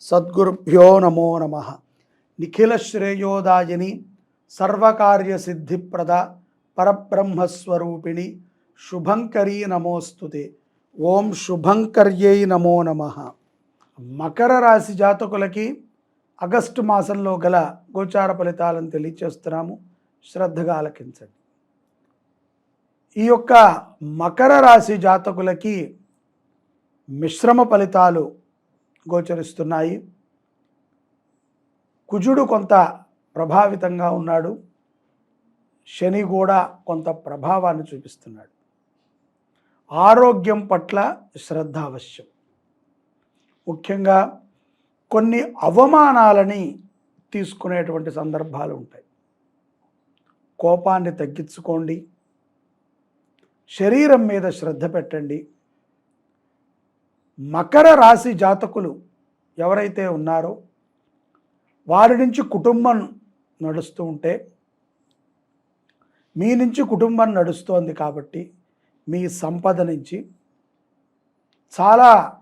సద్గురుభ్యో నమో నమ. నిఖిల శ్రేయోదాయని సర్వకార్య సిద్ధిప్రద పరబ్రహ్మస్వరూపిణి శుభంకరీ నమోస్తుతే. ఓం శుభంకర్యై నమో నమ. మకర రాశి జాతకులకి ఆగస్టు మాసంలో గల గోచార ఫలితాలను తెలియచేస్తున్నాము. శ్రద్ధగా ఆలకించండి. ఈ యొక్క మకర రాశి జాతకులకి మిశ్రమ ఫలితాలు గోచరిస్తున్నాయి. కుజుడు కొంత ప్రభావితంగా ఉన్నాడు. శని కూడా కొంత ప్రభావాన్ని చూపిస్తున్నాడు. ఆరోగ్యం పట్ల శ్రద్ధ అవశ్యం. ముఖ్యంగా కొన్ని అవమానాలని తీసుకునేటువంటి సందర్భాలు ఉంటాయి. కోపాన్ని తగ్గించుకోండి. శరీరం మీద శ్రద్ధ పెట్టండి. మకర రాశి జాతకులు ఎవరైతే ఉన్నారో వారి నుంచి కుటుంబం నడుస్తూ ఉంటే మీ నుంచి కుటుంబం నడుస్తోంది కాబట్టి మీ సంపద నుంచి చాలా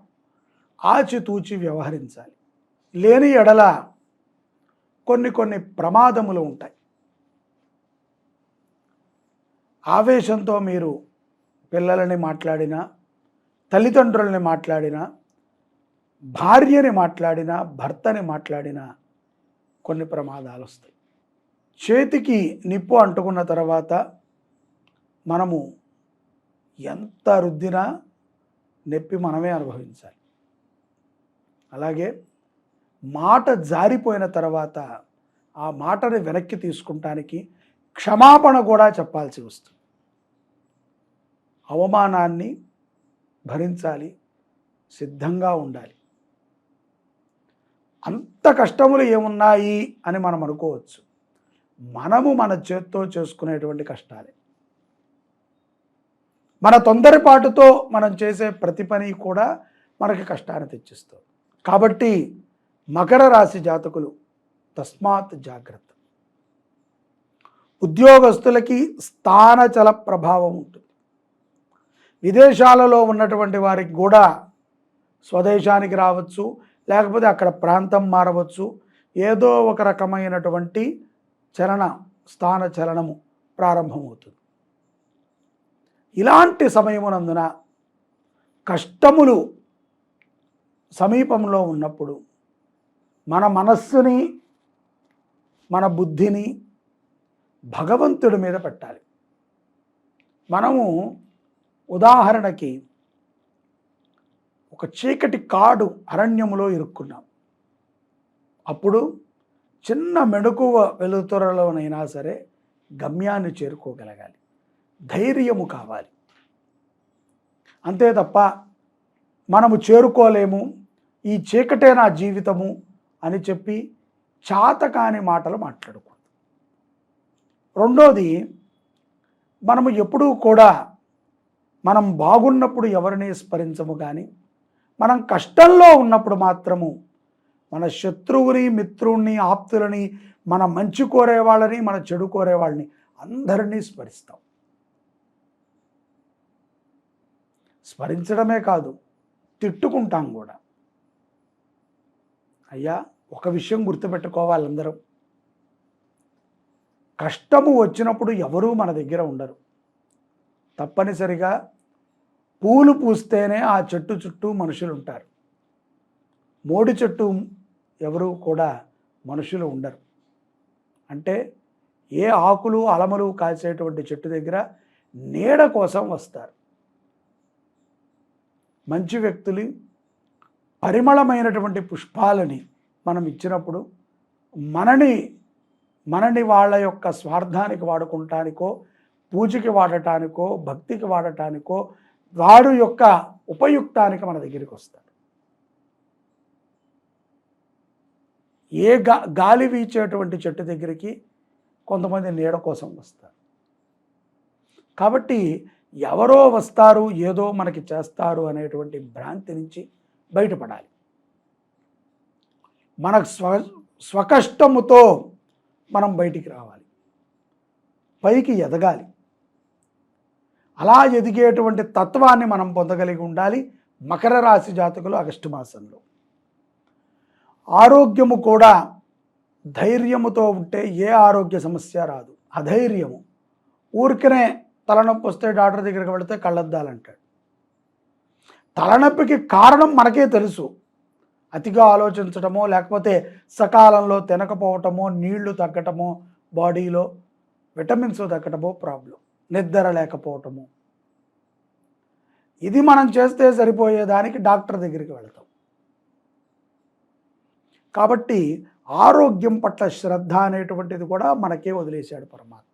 ఆచితూచి వ్యవహరించాలి. లేని ఎడల కొన్ని కొన్ని ప్రమాదములు ఉంటాయి. ఆవేశంతో మీరు పిల్లలని మాట్లాడినా తల్లిదండ్రులని మాట్లాడినా భార్యని మాట్లాడినా భర్తని మాట్లాడినా కొన్ని ప్రమాదాలు వస్తాయి. చేతికి నిప్పు అంటుకున్న తర్వాత మనము ఎంత రుద్దినా నొప్పి మనమే అనుభవించాలి. అలాగే మాట జారిపోయిన తర్వాత ఆ మాటని వెనక్కి తీసుకుంటానికి క్షమాపణ కూడా చెప్పాల్సి వస్తుంది. అవమానాన్ని భరించాలి సిద్ధంగా ఉండాలి. అంత కష్టములు ఏమున్నాయి అని మనం అనుకోవచ్చు. మనము మన చేత్తో చేసుకునేటువంటి కష్టాలే. మన తొందరపాటుతో మనం చేసే ప్రతి పని కూడా మనకి కష్టాన్ని తెచ్చిస్తుంది. కాబట్టి మకర రాశి జాతకులు తస్మాత్ జాగ్రత్త. ఉద్యోగస్తులకి స్థానచల ప్రభావం ఉంటుంది. విదేశాలలో ఉన్నటువంటి వారికి కూడా స్వదేశానికి రావచ్చు లేకపోతే అక్కడ ప్రాంతం మారవచ్చు. ఏదో ఒక రకమైనటువంటి చలన స్థాన చలనము ప్రారంభమవుతుంది. ఇలాంటి సమయమునందున కష్టములు సమీపంలో ఉన్నప్పుడు మన మనస్సుని మన బుద్ధిని భగవంతుడి మీద పెట్టాలి. మనము ఉదాహరణకి ఒక చీకటి కాడు అరణ్యములో ఇరుక్కున్నాం. అప్పుడు చిన్న మెడుకువ వెలుతురలోనైనా సరే గమ్యాన్ని చేరుకోగలగాలి. ధైర్యము కావాలి. అంతే తప్ప మనము చేరుకోలేము. ఈ చీకటే నా జీవితము అని చెప్పి చాతకాని మాటలు మాట్లాడకూడదు. రెండోది మనము ఎప్పుడూ కూడా మనం బాగున్నప్పుడు ఎవరిని స్మరించము కానీ మనం కష్టంలో ఉన్నప్పుడు మాత్రము మన శత్రువుని మిత్రుణ్ణి ఆప్తులని మన మంచి కోరే వాళ్ళని మన చెడు కోరే వాళ్ళని అందరినీ స్మరిస్తాం. స్మరించడమే కాదు తిట్టుకుంటాం కూడా. అయ్యా ఒక విషయం గుర్తుపెట్టుకోవాలందరం. కష్టము వచ్చినప్పుడు ఎవరూ మన దగ్గర ఉండరు. తప్పనిసరిగా పూలు పూస్తేనే ఆ చెట్టు చుట్టూ మనుషులు ఉంటారు మోడి చెట్టు ఎవరు కూడా మనుషులు ఉండరు. అంటే ఏ ఆకులు అలమలు కాల్చేటువంటి చెట్టు దగ్గర నీడ కోసం వస్తారు. మంచి వ్యక్తులు పరిమళమైనటువంటి పుష్పాలని మనం ఇచ్చినప్పుడు మనని మనని వాళ్ళ యొక్క స్వార్థానికి వాడుకుంటానికో పూజకి వాడటానికో భక్తికి వాడటానికో వాడు యొక్క ఉపయుక్తానికి మన దగ్గరికి వస్తాడు. ఏ గా గాలి వీచేటువంటి చెట్టు దగ్గరికి కొంతమంది నీడ కోసం వస్తారు. కాబట్టి ఎవరో వస్తారు ఏదో మనకి చేస్తారు అనేటువంటి భ్రాంతి నుంచి బయటపడాలి. మన స్వ స్వకష్టముతో మనం బయటికి రావాలి. పైకి ఎదగాలి. అలా ఎదిగేటువంటి తత్వాన్ని మనం పొందగలిగి ఉండాలి మకర రాశి జాతకులు ఆగస్టు మాసంలో. ఆరోగ్యము కూడా ధైర్యముతో ఉంటే ఏ ఆరోగ్య సమస్య రాదు. అధైర్యము. ఊరికనే తలనొప్పి వస్తే డాక్టర్ దగ్గరికి వెళితే కళ్ళద్దాలంటాడు. తలనొప్పికి కారణం మనకే తెలుసు. అతిగా ఆలోచించటమో లేకపోతే సకాలంలో తినకపోవటమో నీళ్ళు తగ్గటమో బాడీలో విటమిన్స్ తగ్గటమో ప్రాబ్లం. నిద్ర లేకపోవటము. ఇది మనం చేస్తే సరిపోయేదానికి డాక్టర్ దగ్గరికి వెళతాం. కాబట్టి ఆరోగ్యం పట్ల శ్రద్ధ అనేటువంటిది కూడా మనకే వదిలేశాడు పరమాత్మ.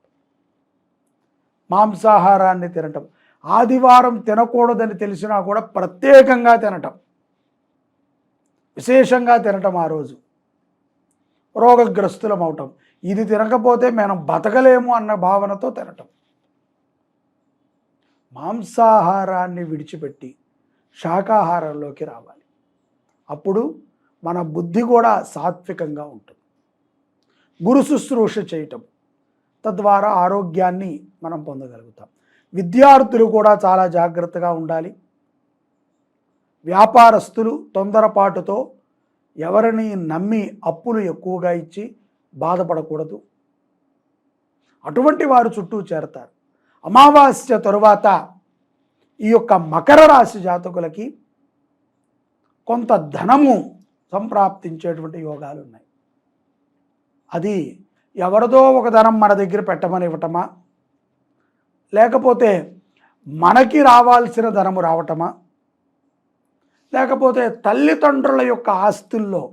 మాంసాహారాన్ని తినటం. ఆదివారం తినకూడదని తెలిసినా కూడా ప్రత్యేకంగా తినటం. విశేషంగా తినటం ఆ రోజు. రోగగ్రస్తులం అవటం ఇది తినకపోతే మనం బతకలేము అన్న భావనతో తినటం. మాంసాహారాన్ని విడిచిపెట్టి శాకాహారంలోకి రావాలి. అప్పుడు మన బుద్ధి కూడా సాత్వికంగా ఉంటుంది. గురు శుశ్రూష చేయటం తద్వారా ఆరోగ్యాన్ని మనం పొందగలుగుతాం. విద్యార్థులు కూడా చాలా జాగ్రత్తగా ఉండాలి. వ్యాపారస్తులు తొందరపాటుతో ఎవరిని నమ్మి అప్పులు ఎక్కువగా ఇచ్చి బాధపడకూడదు. అటువంటి వారు చుట్టూ చేరతారు. అమావాస్య తరువాత ఈ యొక్క మకర రాశి జాతకులకి కొంత ధనము సంప్రాప్తించేటువంటి యోగాలు ఉన్నాయి. అది ఎవరిదో ఒక ధనం మన దగ్గర పెట్టమని ఇవ్వటమా లేకపోతే మనకి రావాల్సిన ధనము రావటమా? లేకపోతే తల్లిదండ్రుల యొక్క ఆస్తుల్లో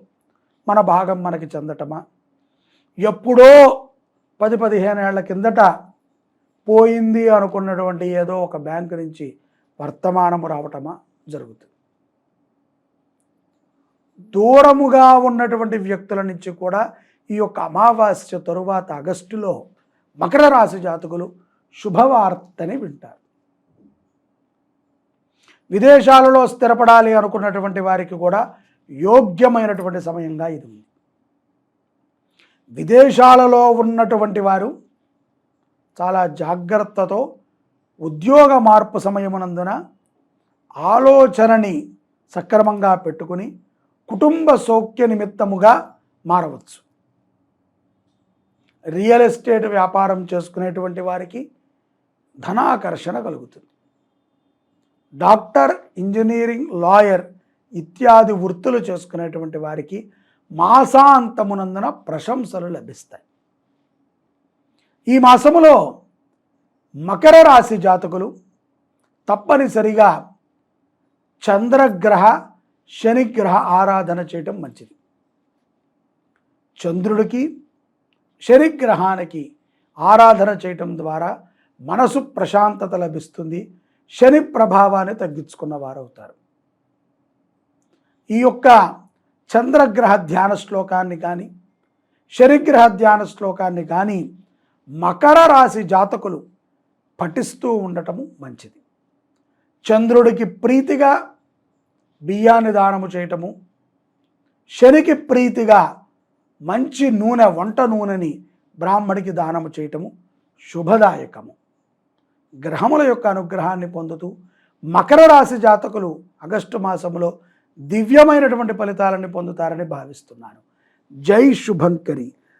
మన భాగం మనకి చెందటమా? ఎప్పుడో పది పదిహేను ఏళ్ళ కిందట పోయింది అనుకున్నటువంటి ఏదో ఒక బ్యాంకు నుంచి వర్తమానము రావటమా జరుగుతుంది. దూరముగా ఉన్నటువంటి వ్యక్తుల నుంచి కూడా ఈ యొక్క అమావాస్య తరువాత ఆగస్టులో మకర రాశి జాతకులు శుభవార్తని వింటారు. విదేశాలలో స్థిరపడాలి అనుకున్నటువంటి వారికి కూడా యోగ్యమైనటువంటి సమయంగా ఇది ఉంది. విదేశాలలో ఉన్నటువంటి వారు చాలా జాగ్రత్తతో ఉద్యోగ మార్పు సమయమునందున ఆలోచనని సక్రమంగా పెట్టుకుని కుటుంబ సౌఖ్య నిమిత్తముగా మారవచ్చు. రియల్ ఎస్టేట్ వ్యాపారం చేసుకునేటువంటి వారికి ధనాకర్షణ కలుగుతుంది. డాక్టర్ ఇంజనీరింగ్ లాయర్ ఇత్యాది వృత్తులు చేసుకునేటువంటి వారికి మాసాంతమునందున ప్రశంసలు లభిస్తాయి. ఈ మాసములో మకర రాశి జాతకులు తప్పనిసరిగా చంద్రగ్రహ శనిగ్రహ ఆరాధన చేయటం మంచిది. చంద్రుడికి శనిగ్రహానికి ఆరాధన చేయటం ద్వారా మనసు ప్రశాంతత లభిస్తుంది శని ప్రభావాన్ని తగ్గించుకున్న వారు అవుతారు ఈ యొక్క చంద్రగ్రహ ధ్యాన శ్లోకాన్ని కానీ శనిగ్రహ ధ్యాన శ్లోకాన్ని కానీ మకర రాశి జాతకులు పఠిస్తూ ఉండటము మంచిది. చంద్రుడికి ప్రీతిగా బియ్యాన్ని దానము చేయటము శనికి ప్రీతిగా మంచి నూనె వంట నూనెని బ్రాహ్మడికి దానము చేయటము శుభదాయకము. గ్రహముల యొక్క అనుగ్రహాన్ని పొందుతూ మకర రాశి జాతకులు ఆగస్టు మాసములో దివ్యమైనటువంటి ఫలితాలని పొందుతారని భావిస్తున్నాను. జై శుభంకరి.